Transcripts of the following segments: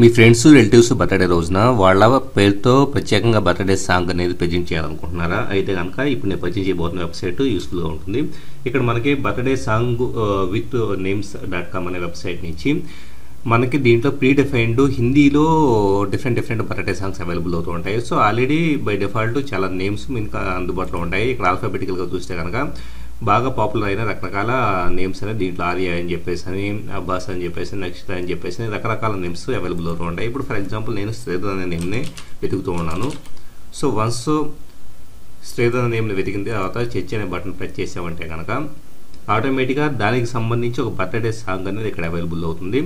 మీ friends relatives birthday రోజున వాళ్ళ పేరుతో ప్రత్యేకంగా బర్త్డే సాంగ్ అనేది ప్రజెంట్ చేయాలనుకుంటున్నారా? అయితే కనుక ఇప్పుడు నేను ప్రజెంట్ చేయబోతున్న వెబ్సైట్ యూస్ఫుల్గా ఉంటుంది. ఇక్కడ మనకి birthday song with names dot com అనే వెబ్సైట్ నుంచి మనకి దీంట్లో ప్రీ డిఫైన్డ్ హిందీలో different different birthday songs available అవుతూ ఉంటాయి. సో ఆల్రెడీ బై డిఫాల్ట్ చాలా నేమ్స్ ఇంకా అందుబాటులో ఉంటాయి. ఇక్కడ ఆల్ఫాబెటికల్గా చూస్తే కనుక బాగా పాపులర్ అయిన రకరకాల నేమ్స్ అనేది దీంట్లో ఆర్య అని చెప్పేసి అని అబ్బాస్ అని చెప్పేసి నక్షత్ర అని చెప్పేసి రకరకాల నేమ్స్ అవైలబుల్ అవుతూ ఉంటాయి. ఇప్పుడు ఫర్ ఎగ్జాంపుల్ నేను శ్రీధర్ అనే నేమ్ని వెతుకుతూ ఉన్నాను. సో వన్స్ శ్రీధర్ అనే నేమ్ని వెతికిన తర్వాత చర్చ్ అనే బటన్ ప్రెస్ చేసామంటే కనుక ఆటోమేటిక్గా దానికి సంబంధించి ఒక బర్త్డే సాంగ్ అనేది ఇక్కడ అవైలబుల్ అవుతుంది.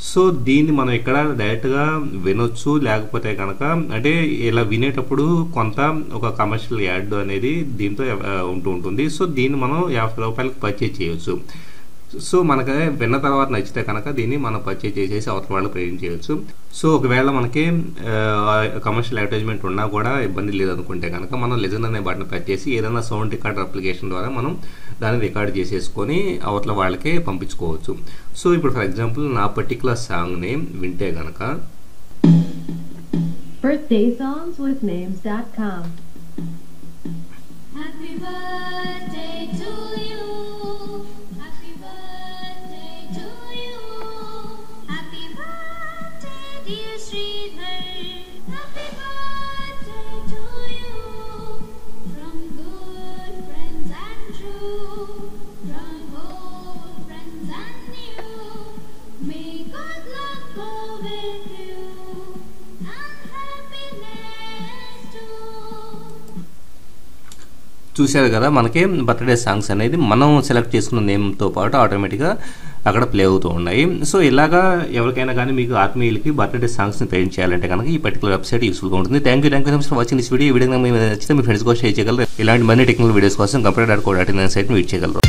సో దీన్ని మనం ఇక్కడ డైరెక్ట్గా వినొచ్చు లేకపోతే కనుక అంటే ఇలా వినేటప్పుడు కొంత ఒక కమర్షియల్ యాడ్ అనేది దీంతో ఉంటూ ఉంటుంది. సో దీన్ని మనం యాభై రూపాయలకు పర్చేజ్ చేయొచ్చు. సో మనకి విన్న తర్వాత నచ్చితే కనుక దీన్ని మనం పర్చేజ్ చేసేసి అవతల వాళ్ళు ప్రయోజనం చేయొచ్చు. సో ఒకవేళ మనకి కమర్షియల్ అడ్వర్టైజ్మెంట్ ఉన్నా కూడా ఇబ్బంది లేదనుకుంటే కనుక మనం లెజన్ అనే బటన్ ప్రెస్ చేసి ఏదైనా సౌండ్ రికార్డర్ అప్లికేషన్ ద్వారా మనం దాన్ని రికార్డ్ చేసేసుకొని అవతల వాళ్ళకే పంపించుకోవచ్చు. సో ఇప్పుడు ఫర్ ఎగ్జాంపుల్ నా పర్టికులర్ సాంగ్ని వింటే కనుక Birthday చూశారు కదా మనకి బర్త్డే సాంగ్స్ అనేది మనం సెలెక్ట్ చేసుకున్న నేమ్తో పాటు ఆటోమేటిక్గా అక్కడ ప్లే అవుతూ ఉన్నాయి. సో ఇలాగా ఎవరికైనా కానీ మీకు ఆత్మీయులకి బర్త్డే సాంగ్స్ని ప్రజెంట్ చేయాలంటే కనుక ఈ పర్టికులర్ వెబ్సైట్ యూస్ఫుల్గా ఉంటుంది. Thank you thank you for watching this video ఈ వీడియో మీకు నచ్చితే మీ ఫ్రెండ్స్ కోసం షేర్ చేయగలరు. ఇలాంటి మనీ టెక్నికల్ వీడియోస్ కోసం computer dot co dot in సైట్ని వీట్ చేయగలరు.